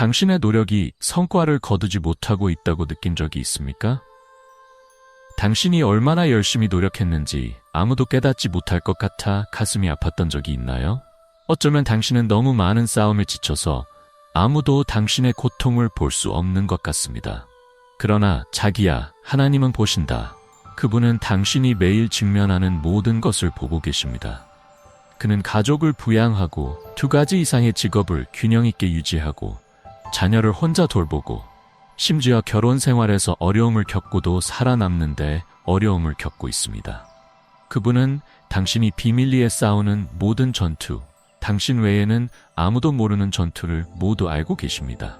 당신의 노력이 성과를 거두지 못하고 있다고 느낀 적이 있습니까? 당신이 얼마나 열심히 노력했는지 아무도 깨닫지 못할 것 같아 가슴이 아팠던 적이 있나요? 어쩌면 당신은 너무 많은 싸움에 지쳐서 아무도 당신의 고통을 볼 수 없는 것 같습니다. 그러나 자기야, 하나님은 보신다. 그분은 당신이 매일 직면하는 모든 것을 보고 계십니다. 그는 가족을 부양하고 두 가지 이상의 직업을 균형 있게 유지하고 자녀를 혼자 돌보고 심지어 결혼 생활에서 어려움을 겪고도 살아남는데 어려움을 겪고 있습니다. 그분은 당신이 비밀리에 싸우는 모든 전투, 당신 외에는 아무도 모르는 전투를 모두 알고 계십니다.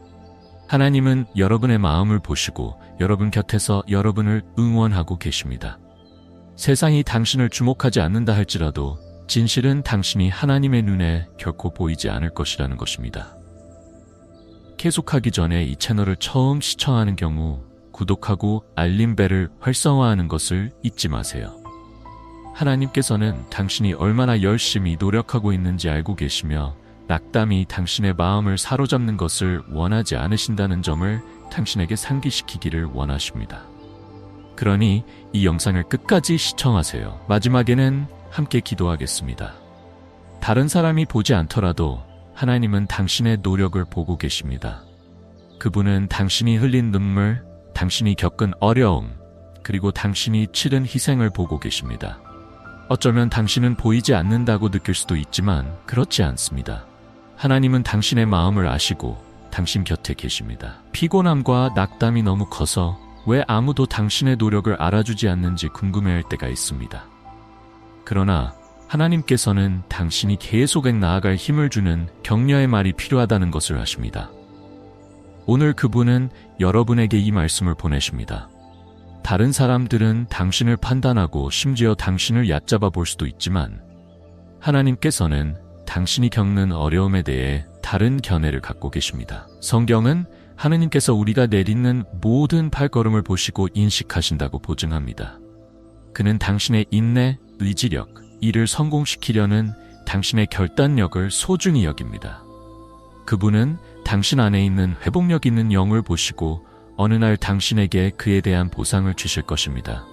하나님은 여러분의 마음을 보시고 여러분 곁에서 여러분을 응원하고 계십니다. 세상이 당신을 주목하지 않는다 할지라도 진실은 당신이 하나님의 눈에 결코 보이지 않을 것이라는 것입니다. 계속하기 전에 이 채널을 처음 시청하는 경우 구독하고 알림벨을 활성화하는 것을 잊지 마세요. 하나님께서는 당신이 얼마나 열심히 노력하고 있는지 알고 계시며 낙담이 당신의 마음을 사로잡는 것을 원하지 않으신다는 점을 당신에게 상기시키기를 원하십니다. 그러니 이 영상을 끝까지 시청하세요. 마지막에는 함께 기도하겠습니다. 다른 사람이 보지 않더라도 하나님은 당신의 노력을 보고 계십니다. 그분은 당신이 흘린 눈물, 당신이 겪은 어려움, 그리고 당신이 치른 희생을 보고 계십니다. 어쩌면 당신은 보이지 않는다고 느낄 수도 있지만 그렇지 않습니다. 하나님은 당신의 마음을 아시고 당신 곁에 계십니다. 피곤함과 낙담이 너무 커서 왜 아무도 당신의 노력을 알아주지 않는지 궁금해할 때가 있습니다. 그러나 하나님께서는 당신이 계속 나아갈 힘을 주는 격려의 말이 필요하다는 것을 아십니다. 오늘 그분은 여러분에게 이 말씀을 보내십니다. 다른 사람들은 당신을 판단하고 심지어 당신을 얕잡아 볼 수도 있지만 하나님께서는 당신이 겪는 어려움에 대해 다른 견해를 갖고 계십니다. 성경은 하느님께서 우리가 내딛는 모든 발걸음을 보시고 인식하신다고 보증합니다. 그는 당신의 인내, 의지력, 이를 성공시키려는 당신의 결단력을 소중히 여깁니다. 그분은 당신 안에 있는 회복력 있는 영을 보시고 어느 날 당신에게 그에 대한 보상을 주실 것입니다.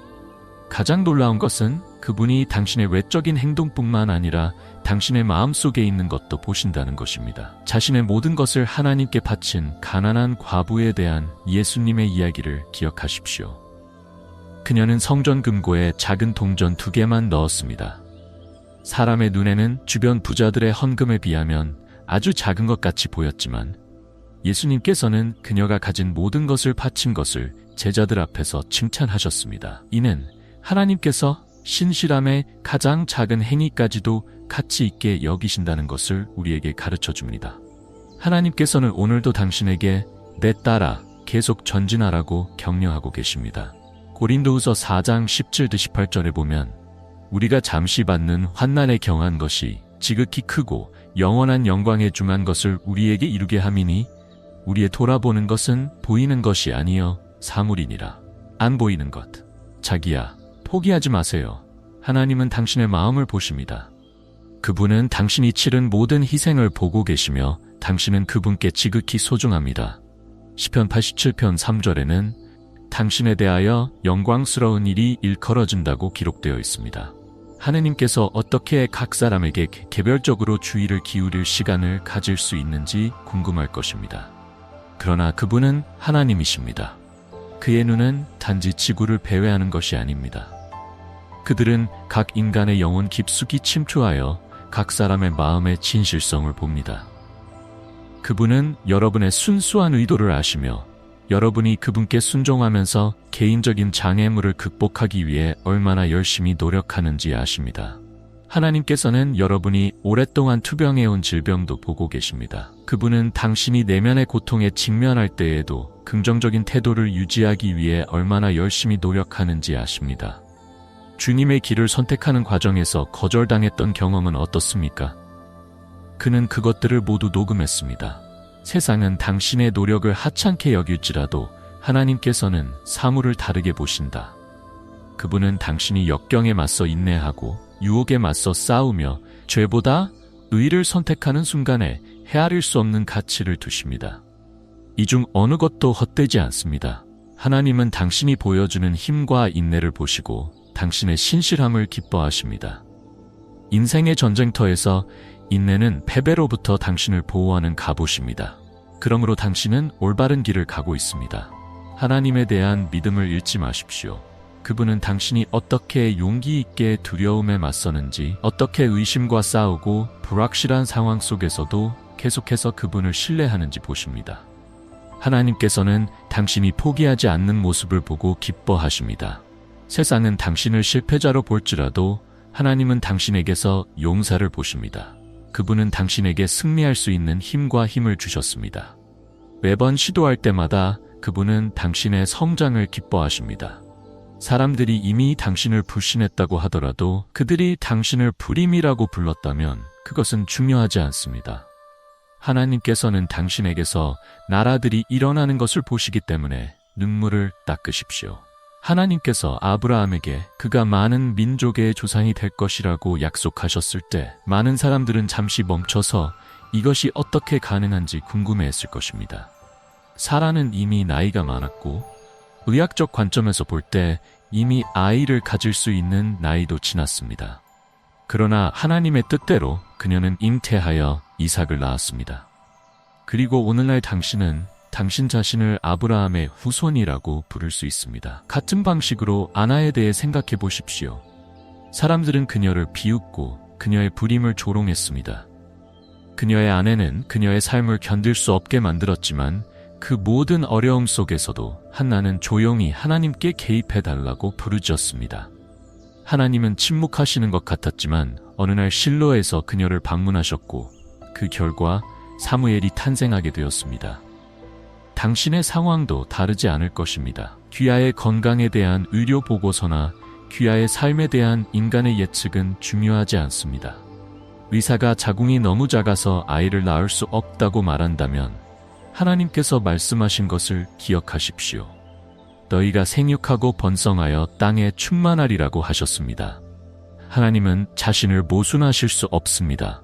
가장 놀라운 것은 그분이 당신의 외적인 행동뿐만 아니라 당신의 마음 속에 있는 것도 보신다는 것입니다. 자신의 모든 것을 하나님께 바친 가난한 과부에 대한 예수님의 이야기를 기억하십시오. 그녀는 성전 금고에 작은 동전 두 개만 넣었습니다. 사람의 눈에는 주변 부자들의 헌금에 비하면 아주 작은 것 같이 보였지만 예수님께서는 그녀가 가진 모든 것을 바친 것을 제자들 앞에서 칭찬하셨습니다. 이는 하나님께서 신실함의 가장 작은 행위까지도 가치 있게 여기신다는 것을 우리에게 가르쳐 줍니다. 하나님께서는 오늘도 당신에게 내 딸아 계속 전진하라고 격려하고 계십니다. 고린도후서 4장 17-18절에 보면 우리가 잠시 받는 환난에 경한 것이 지극히 크고 영원한 영광에 중한 것을 우리에게 이루게 함이니 우리의 돌아보는 것은 보이는 것이 아니여 사물이니라. 안 보이는 것. 자기야, 포기하지 마세요. 하나님은 당신의 마음을 보십니다. 그분은 당신이 치른 모든 희생을 보고 계시며 당신은 그분께 지극히 소중합니다. 시편 87편 3절에는 당신에 대하여 영광스러운 일이 일컬어진다고 기록되어 있습니다. 하느님께서 어떻게 각 사람에게 개별적으로 주의를 기울일 시간을 가질 수 있는지 궁금할 것입니다. 그러나 그분은 하나님이십니다. 그의 눈은 단지 지구를 배회하는 것이 아닙니다. 그들은 각 인간의 영혼 깊숙이 침투하여 각 사람의 마음의 진실성을 봅니다. 그분은 여러분의 순수한 의도를 아시며 여러분이 그분께 순종하면서 개인적인 장애물을 극복하기 위해 얼마나 열심히 노력하는지 아십니다. 하나님께서는 여러분이 오랫동안 투병해온 질병도 보고 계십니다. 그분은 당신이 내면의 고통에 직면할 때에도 긍정적인 태도를 유지하기 위해 얼마나 열심히 노력하는지 아십니다. 주님의 길을 선택하는 과정에서 거절당했던 경험은 어떻습니까? 그는 그것들을 모두 녹음했습니다. 세상은 당신의 노력을 하찮게 여길지라도 하나님께서는 사물을 다르게 보신다. 그분은 당신이 역경에 맞서 인내하고 유혹에 맞서 싸우며 죄보다 의를 선택하는 순간에 헤아릴 수 없는 가치를 두십니다. 이 중 어느 것도 헛되지 않습니다. 하나님은 당신이 보여주는 힘과 인내를 보시고 당신의 신실함을 기뻐하십니다. 인생의 전쟁터에서 인내는 패배로부터 당신을 보호하는 갑옷입니다. 그러므로 당신은 올바른 길을 가고 있습니다. 하나님에 대한 믿음을 잃지 마십시오. 그분은 당신이 어떻게 용기 있게 두려움에 맞서는지, 어떻게 의심과 싸우고 불확실한 상황 속에서도 계속해서 그분을 신뢰하는지 보십니다. 하나님께서는 당신이 포기하지 않는 모습을 보고 기뻐하십니다. 세상은 당신을 실패자로 볼지라도 하나님은 당신에게서 용사를 보십니다. 그분은 당신에게 승리할 수 있는 힘과 힘을 주셨습니다. 매번 시도할 때마다 그분은 당신의 성장을 기뻐하십니다. 사람들이 이미 당신을 불신했다고 하더라도 그들이 당신을 불임이라고 불렀다면 그것은 중요하지 않습니다. 하나님께서는 당신에게서 나라들이 일어나는 것을 보시기 때문에 눈물을 닦으십시오. 하나님께서 아브라함에게 그가 많은 민족의 조상이 될 것이라고 약속하셨을 때 많은 사람들은 잠시 멈춰서 이것이 어떻게 가능한지 궁금해했을 것입니다. 사라는 이미 나이가 많았고 의학적 관점에서 볼 때 이미 아이를 가질 수 있는 나이도 지났습니다. 그러나 하나님의 뜻대로 그녀는 잉태하여 이삭을 낳았습니다. 그리고 오늘날 당신은 당신 자신을 아브라함의 후손이라고 부를 수 있습니다. 같은 방식으로 아나에 대해 생각해 보십시오. 사람들은 그녀를 비웃고 그녀의 불임을 조롱했습니다. 그녀의 아내는 그녀의 삶을 견딜 수 없게 만들었지만 그 모든 어려움 속에서도 한나는 조용히 하나님께 개입해 달라고 부르짖었습니다. 하나님은 침묵하시는 것 같았지만 어느 날 실로에서 그녀를 방문하셨고 그 결과 사무엘이 탄생하게 되었습니다. 당신의 상황도 다르지 않을 것입니다. 귀하의 건강에 대한 의료 보고서나 귀하의 삶에 대한 인간의 예측은 중요하지 않습니다. 의사가 자궁이 너무 작아서 아이를 낳을 수 없다고 말한다면 하나님께서 말씀하신 것을 기억하십시오. 너희가 생육하고 번성하여 땅에 충만하리라고 하셨습니다. 하나님은 자신을 모순하실 수 없습니다.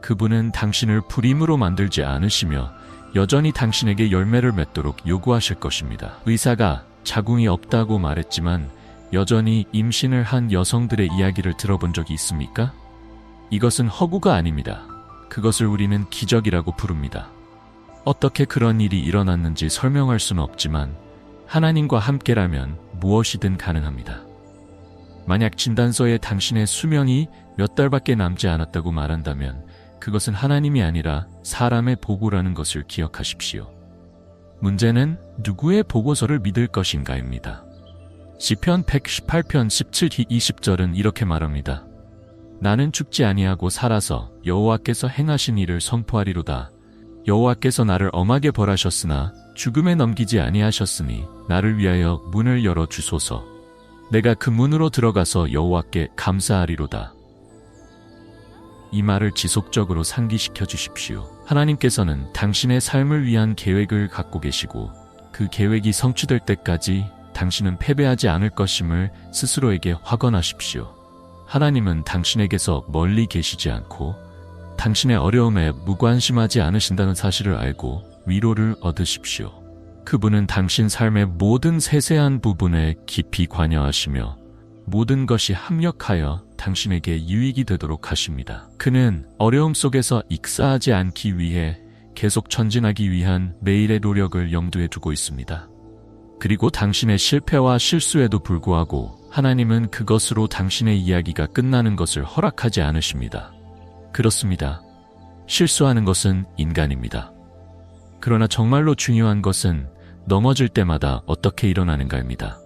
그분은 당신을 불임으로 만들지 않으시며 여전히 당신에게 열매를 맺도록 요구하실 것입니다. 의사가 자궁이 없다고 말했지만 여전히 임신을 한 여성들의 이야기를 들어본 적이 있습니까? 이것은 허구가 아닙니다. 그것을 우리는 기적이라고 부릅니다. 어떻게 그런 일이 일어났는지 설명할 수는 없지만 하나님과 함께라면 무엇이든 가능합니다. 만약 진단서에 당신의 수명이 몇 달밖에 남지 않았다고 말한다면 그것은 하나님이 아니라 사람의 보고라는 것을 기억하십시오. 문제는 누구의 보고서를 믿을 것인가입니다. 시편 118편 17희 20절은 이렇게 말합니다. 나는 죽지 아니하고 살아서 여호와께서 행하신 일을 선포하리로다. 여호와께서 나를 엄하게 벌하셨으나 죽음에 넘기지 아니하셨으니 나를 위하여 문을 열어 주소서. 내가 그 문으로 들어가서 여호와께 감사하리로다. 이 말을 지속적으로 상기시켜 주십시오. 하나님께서는 당신의 삶을 위한 계획을 갖고 계시고 그 계획이 성취될 때까지 당신은 패배하지 않을 것임을 스스로에게 확언하십시오. 하나님은 당신에게서 멀리 계시지 않고 당신의 어려움에 무관심하지 않으신다는 사실을 알고 위로를 얻으십시오. 그분은 당신 삶의 모든 세세한 부분에 깊이 관여하시며 모든 것이 합력하여 당신에게 유익이 되도록 하십니다. 그는 어려움 속에서 익사하지 않기 위해 계속 전진하기 위한 매일의 노력을 염두에 두고 있습니다. 그리고 당신의 실패와 실수에도 불구하고 하나님은 그것으로 당신의 이야기가 끝나는 것을 허락하지 않으십니다. 그렇습니다. 실수하는 것은 인간입니다. 그러나 정말로 중요한 것은 넘어질 때마다 어떻게 일어나는가입니다.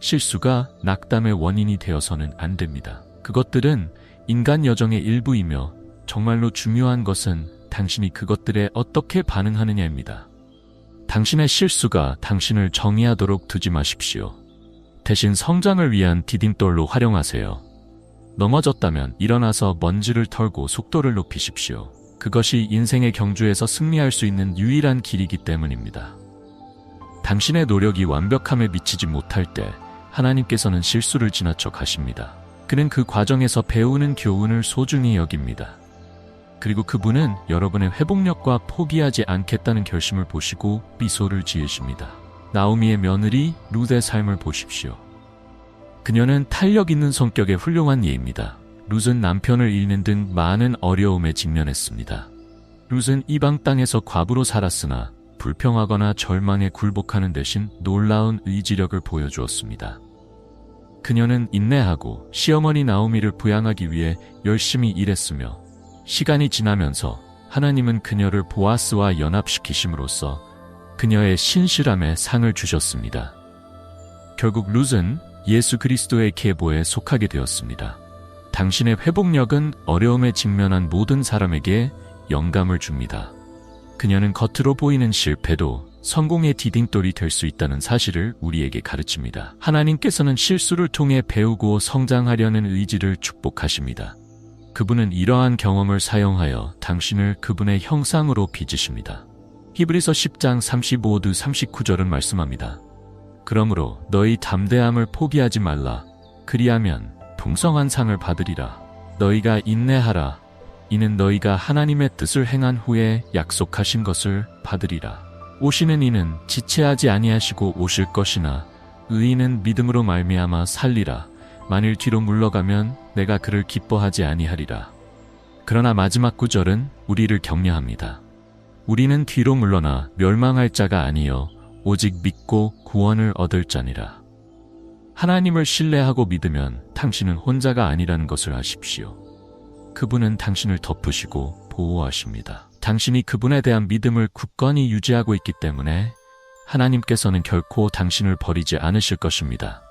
실수가 낙담의 원인이 되어서는 안 됩니다. 그것들은 인간 여정의 일부이며 정말로 중요한 것은 당신이 그것들에 어떻게 반응하느냐입니다. 당신의 실수가 당신을 정의하도록 두지 마십시오. 대신 성장을 위한 디딤돌로 활용하세요. 넘어졌다면 일어나서 먼지를 털고 속도를 높이십시오. 그것이 인생의 경주에서 승리할 수 있는 유일한 길이기 때문입니다. 당신의 노력이 완벽함에 미치지 못할 때 하나님께서는 실수를 지나쳐 가십니다. 그는 그 과정에서 배우는 교훈을 소중히 여깁니다. 그리고 그분은 여러분의 회복력과 포기하지 않겠다는 결심을 보시고 미소를 지으십니다. 나오미의 며느리 루드의 삶을 보십시오. 그녀는 탄력 있는 성격의 훌륭한 예입니다. 룻은 남편을 잃는 등 많은 어려움에 직면했습니다. 룻은 이방 땅에서 과부로 살았으나 불평하거나 절망에 굴복하는 대신 놀라운 의지력을 보여주었습니다. 그녀는 인내하고 시어머니 나오미를 부양하기 위해 열심히 일했으며 시간이 지나면서 하나님은 그녀를 보아스와 연합시키심으로써 그녀의 신실함에 상을 주셨습니다. 결국 룻은 예수 그리스도의 계보에 속하게 되었습니다. 당신의 회복력은 어려움에 직면한 모든 사람에게 영감을 줍니다. 그녀는 겉으로 보이는 실패도 성공의 디딤돌이 될 수 있다는 사실을 우리에게 가르칩니다. 하나님께서는 실수를 통해 배우고 성장하려는 의지를 축복하십니다. 그분은 이러한 경험을 사용하여 당신을 그분의 형상으로 빚으십니다. 히브리서 10장 35두 39절은 말씀합니다. 그러므로 너희 담대함을 포기하지 말라. 그리하면 풍성한 상을 받으리라. 너희가 인내하라. 이는 너희가 하나님의 뜻을 행한 후에 약속하신 것을 받으리라. 오시는 이는 지체하지 아니하시고 오실 것이나 의인은 믿음으로 말미암아 살리라. 만일 뒤로 물러가면 내가 그를 기뻐하지 아니하리라. 그러나 마지막 구절은 우리를 격려합니다. 우리는 뒤로 물러나 멸망할 자가 아니요 오직 믿고 구원을 얻을 자니라. 하나님을 신뢰하고 믿으면 당신은 혼자가 아니라는 것을 아십시오. 그분은 당신을 덮으시고 보호하십니다. 당신이 그분에 대한 믿음을 굳건히 유지하고 있기 때문에 하나님께서는 결코 당신을 버리지 않으실 것입니다.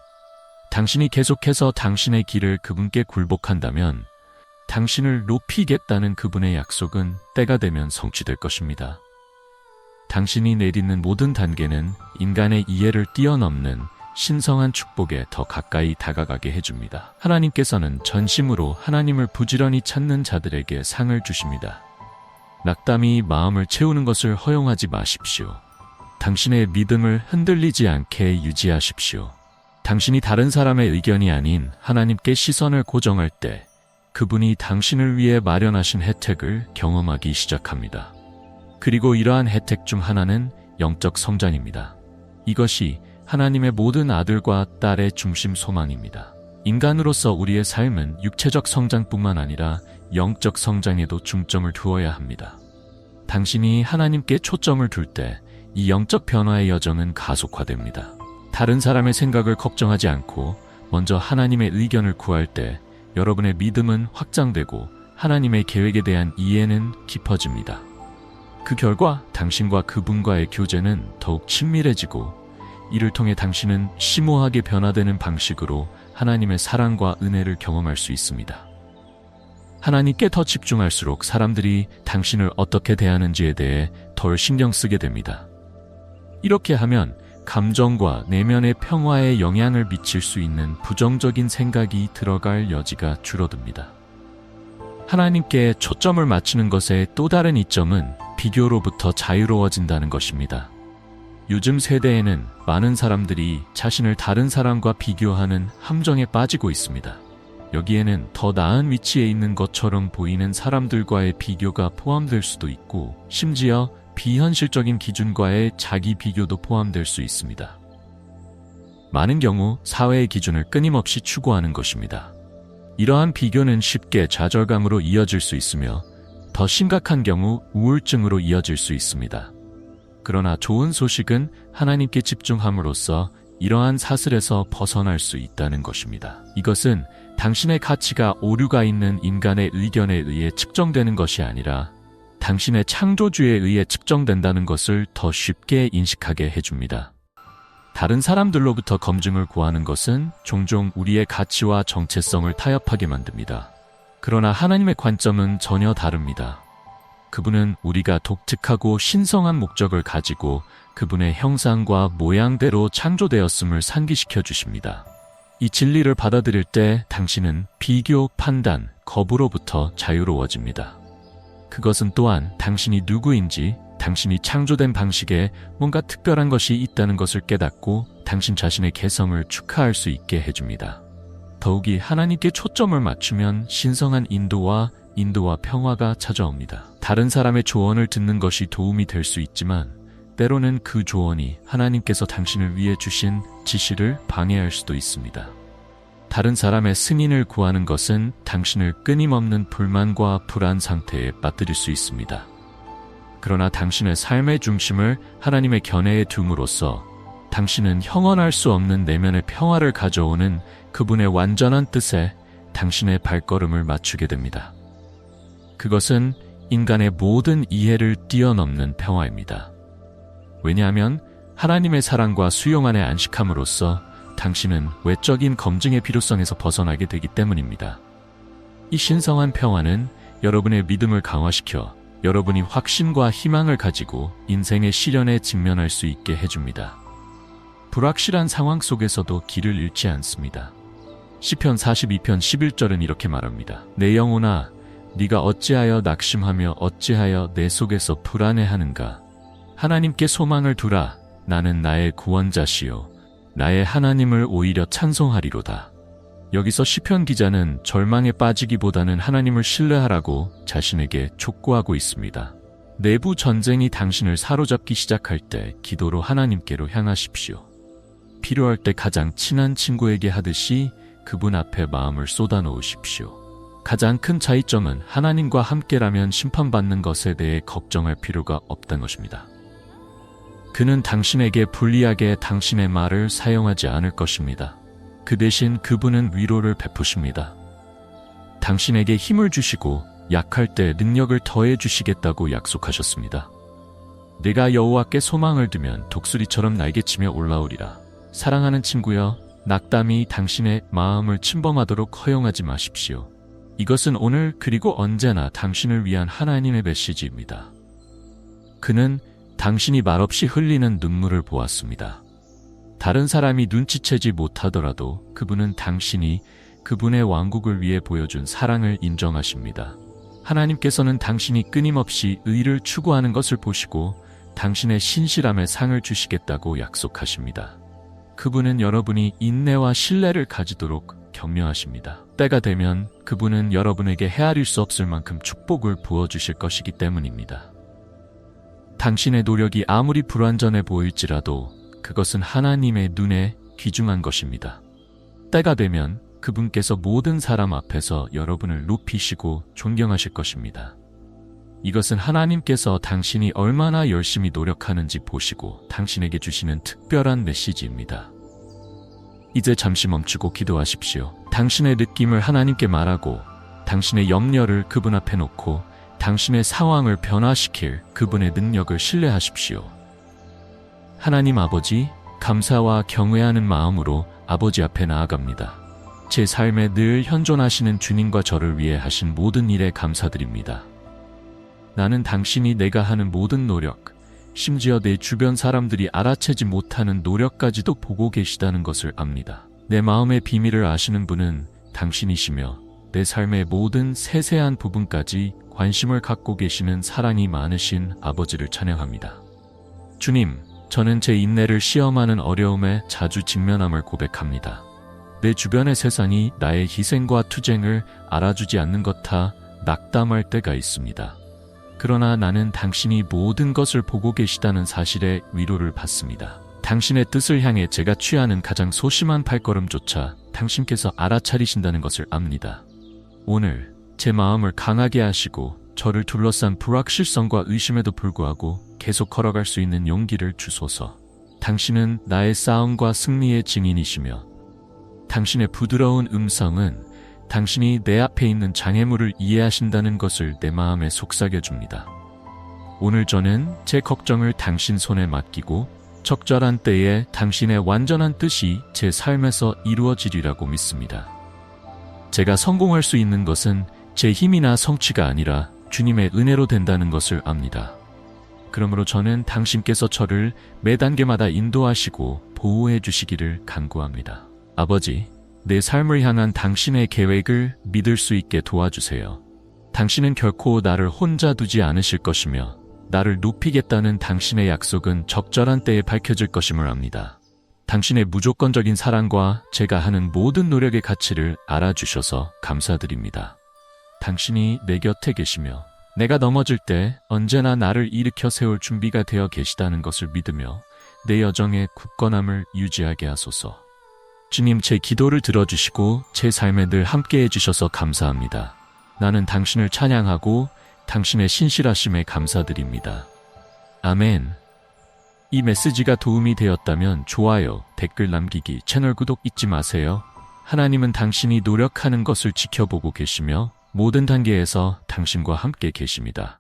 당신이 계속해서 당신의 길을 그분께 굴복한다면 당신을 높이겠다는 그분의 약속은 때가 되면 성취될 것입니다. 당신이 내딛는 모든 단계는 인간의 이해를 뛰어넘는 신성한 축복에 더 가까이 다가가게 해줍니다. 하나님께서는 전심으로 하나님을 부지런히 찾는 자들에게 상을 주십니다. 낙담이 마음을 채우는 것을 허용하지 마십시오. 당신의 믿음을 흔들리지 않게 유지하십시오. 당신이 다른 사람의 의견이 아닌 하나님께 시선을 고정할 때 그분이 당신을 위해 마련하신 혜택을 경험하기 시작합니다. 그리고 이러한 혜택 중 하나는 영적 성장입니다. 이것이 하나님의 모든 아들과 딸의 중심 소망입니다. 인간으로서 우리의 삶은 육체적 성장뿐만 아니라 영적 성장에도 중점을 두어야 합니다. 당신이 하나님께 초점을 둘 때 이 영적 변화의 여정은 가속화됩니다. 다른 사람의 생각을 걱정하지 않고 먼저 하나님의 의견을 구할 때 여러분의 믿음은 확장되고 하나님의 계획에 대한 이해는 깊어집니다. 그 결과 당신과 그분과의 교제는 더욱 친밀해지고 이를 통해 당신은 심오하게 변화되는 방식으로 하나님의 사랑과 은혜를 경험할 수 있습니다. 하나님께 더 집중할수록 사람들이 당신을 어떻게 대하는지에 대해 덜 신경 쓰게 됩니다. 이렇게 하면 감정과 내면의 평화에 영향을 미칠 수 있는 부정적인 생각이 들어갈 여지가 줄어듭니다. 하나님께 초점을 맞추는 것의 또 다른 이점은 비교로부터 자유로워진다는 것입니다. 요즘 세대에는 많은 사람들이 자신을 다른 사람과 비교하는 함정에 빠지고 있습니다. 여기에는 더 나은 위치에 있는 것처럼 보이는 사람들과의 비교가 포함될 수도 있고, 심지어 비현실적인 기준과의 자기 비교도 포함될 수 있습니다. 많은 경우 사회의 기준을 끊임없이 추구하는 것입니다. 이러한 비교는 쉽게 좌절감으로 이어질 수 있으며 더 심각한 경우 우울증으로 이어질 수 있습니다. 그러나 좋은 소식은 하나님께 집중함으로써 이러한 사슬에서 벗어날 수 있다는 것입니다. 이것은 당신의 가치가 오류가 있는 인간의 의견에 의해 측정되는 것이 아니라 당신의 창조주에 의해 측정된다는 것을 더 쉽게 인식하게 해줍니다. 다른 사람들로부터 검증을 구하는 것은 종종 우리의 가치와 정체성을 타협하게 만듭니다. 그러나 하나님의 관점은 전혀 다릅니다. 그분은 우리가 독특하고 신성한 목적을 가지고 그분의 형상과 모양대로 창조되었음을 상기시켜 주십니다. 이 진리를 받아들일 때 당신은 비교, 판단, 거부로부터 자유로워집니다. 그것은 또한 당신이 누구인지 당신이 창조된 방식에 뭔가 특별한 것이 있다는 것을 깨닫고 당신 자신의 개성을 축하할 수 있게 해줍니다. 더욱이 하나님께 초점을 맞추면 신성한 인도와 인도와 평화가 찾아옵니다. 다른 사람의 조언을 듣는 것이 도움이 될 수 있지만 때로는 그 조언이 하나님께서 당신을 위해 주신 지시를 방해할 수도 있습니다. 다른 사람의 승인을 구하는 것은 당신을 끊임없는 불만과 불안 상태에 빠뜨릴 수 있습니다. 그러나 당신의 삶의 중심을 하나님의 견해에 둠으로써 당신은 형언할 수 없는 내면의 평화를 가져오는 그분의 완전한 뜻에 당신의 발걸음을 맞추게 됩니다. 그것은 인간의 모든 이해를 뛰어넘는 평화입니다. 왜냐하면 하나님의 사랑과 수용 안에 안식함으로써 당신은 외적인 검증의 필요성에서 벗어나게 되기 때문입니다. 이 신성한 평화는 여러분의 믿음을 강화시켜 여러분이 확신과 희망을 가지고 인생의 시련에 직면할 수 있게 해줍니다. 불확실한 상황 속에서도 길을 잃지 않습니다. 시편 42편 11절은 이렇게 말합니다. 내 영혼아 네가 어찌하여 낙심하며 어찌하여 내 속에서 불안해하는가 하나님께 소망을 두라 나는 나의 구원자시요 나의 하나님을 오히려 찬송하리로다. 여기서 시편 기자는 절망에 빠지기보다는 하나님을 신뢰하라고 자신에게 촉구하고 있습니다. 내부 전쟁이 당신을 사로잡기 시작할 때 기도로 하나님께로 향하십시오. 필요할 때 가장 친한 친구에게 하듯이 그분 앞에 마음을 쏟아놓으십시오. 가장 큰 차이점은 하나님과 함께라면 심판받는 것에 대해 걱정할 필요가 없다는 것입니다. 그는 당신에게 불리하게 당신의 말을 사용하지 않을 것입니다. 그 대신 그분은 위로를 베푸십니다. 당신에게 힘을 주시고 약할 때 능력을 더해 주시겠다고 약속하셨습니다. 내가 여호와께 소망을 두면 독수리처럼 날개치며 올라오리라. 사랑하는 친구여, 낙담이 당신의 마음을 침범하도록 허용하지 마십시오. 이것은 오늘 그리고 언제나 당신을 위한 하나님의 메시지입니다. 그는 당신이 말없이 흘리는 눈물을 보았습니다. 다른 사람이 눈치채지 못하더라도 그분은 당신이 그분의 왕국을 위해 보여준 사랑을 인정하십니다. 하나님께서는 당신이 끊임없이 의를 추구하는 것을 보시고 당신의 신실함에 상을 주시겠다고 약속하십니다. 그분은 여러분이 인내와 신뢰를 가지도록 격려하십니다. 때가 되면 그분은 여러분에게 헤아릴 수 없을 만큼 축복을 부어주실 것이기 때문입니다. 당신의 노력이 아무리 불완전해 보일지라도 그것은 하나님의 눈에 귀중한 것입니다. 때가 되면 그분께서 모든 사람 앞에서 여러분을 높이시고 존경하실 것입니다. 이것은 하나님께서 당신이 얼마나 열심히 노력하는지 보시고 당신에게 주시는 특별한 메시지입니다. 이제 잠시 멈추고 기도하십시오. 당신의 느낌을 하나님께 말하고 당신의 염려를 그분 앞에 놓고 당신의 상황을 변화시킬 그분의 능력을 신뢰하십시오. 하나님 아버지, 감사와 경외하는 마음으로 아버지 앞에 나아갑니다. 제 삶에 늘 현존하시는 주님과 저를 위해 하신 모든 일에 감사드립니다. 나는 당신이 내가 하는 모든 노력, 심지어 내 주변 사람들이 알아채지 못하는 노력까지도 보고 계시다는 것을 압니다. 내 마음의 비밀을 아시는 분은 당신이시며 내 삶의 모든 세세한 부분까지 관심을 갖고 계시는 사랑이 많으신 아버지를 찬양합니다. 주님, 저는 제 인내를 시험하는 어려움에 자주 직면함을 고백합니다. 내 주변의 세상이 나의 희생과 투쟁을 알아주지 않는 것타 낙담할 때가 있습니다. 그러나 나는 당신이 모든 것을 보고 계시다는 사실에 위로를 받습니다. 당신의 뜻을 향해 제가 취하는 가장 소심한 발걸음조차 당신께서 알아차리신다는 것을 압니다. 오늘 제 마음을 강하게 하시고 저를 둘러싼 불확실성과 의심에도 불구하고 계속 걸어갈 수 있는 용기를 주소서. 당신은 나의 싸움과 승리의 증인이시며 당신의 부드러운 음성은 당신이 내 앞에 있는 장애물을 이해하신다는 것을 내 마음에 속삭여 줍니다. 오늘 저는 제 걱정을 당신 손에 맡기고 적절한 때에 당신의 완전한 뜻이 제 삶에서 이루어지리라고 믿습니다. 제가 성공할 수 있는 것은 제 힘이나 성취가 아니라 주님의 은혜로 된다는 것을 압니다. 그러므로 저는 당신께서 저를 매 단계마다 인도하시고 보호해 주시기를 간구합니다. 아버지, 내 삶을 향한 당신의 계획을 믿을 수 있게 도와주세요. 당신은 결코 나를 혼자 두지 않으실 것이며 나를 높이겠다는 당신의 약속은 적절한 때에 밝혀질 것임을 압니다. 당신의 무조건적인 사랑과 제가 하는 모든 노력의 가치를 알아주셔서 감사드립니다. 당신이 내 곁에 계시며 내가 넘어질 때 언제나 나를 일으켜 세울 준비가 되어 계시다는 것을 믿으며 내 여정의 굳건함을 유지하게 하소서. 주님 제 기도를 들어주시고 제 삶에 늘 함께 해주셔서 감사합니다. 나는 당신을 찬양하고 당신의 신실하심에 감사드립니다. 아멘. 이 메시지가 도움이 되었다면 좋아요, 댓글 남기기, 채널 구독 잊지 마세요. 하나님은 당신이 노력하는 것을 지켜보고 계시며 모든 단계에서 당신과 함께 계십니다.